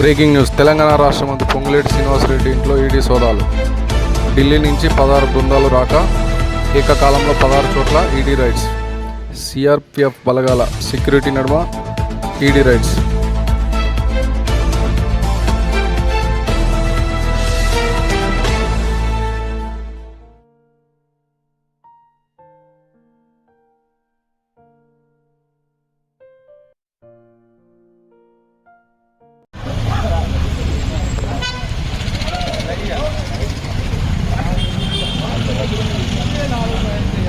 Breaking news. Telangana రాష్ట్ర మంత్రి పొంగులేటి శ్రీనివాసరెడ్డి ఇంట్లో ఈడీ సోదాలు. ఢిల్లీ నుంచి పదహారు బృందాలు రాక ఏకకాలంలో పదహారు చోట్ల ఈడీ రైడ్స్. సిఆర్పిఎఫ్ బలగాల సెక్యూరిటీ నడుమ ED raids.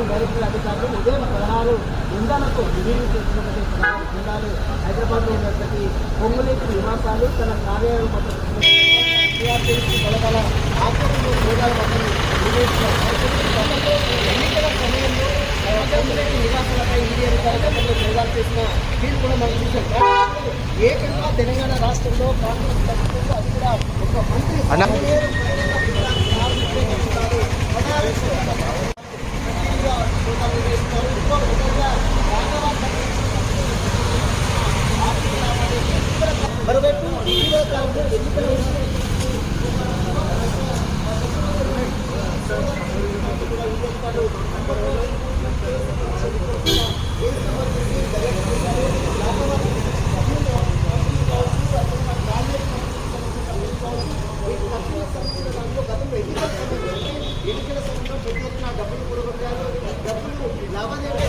ఉదయం పదహారు బృందాలకు పదహారు బృందాలు హైదరాబాద్లో ఉన్నటువంటి పొంగులేటి నివాసాలు తన కార్యాలయం బృందాల ఎన్నికల సమయంలో పొంగులేటి నివాసాలపై ఈడీ అధికారులు చేసిన కూడా మనం చూసాం ఏకంగా తెలంగాణ రాష్ట్రంలో కాంగ్రెస్ ప్రభుత్వంలో అది కూడా ఒక మంత్రి డబ్బులు కూడగొట్టారు డబ్బులు లావాదేవీ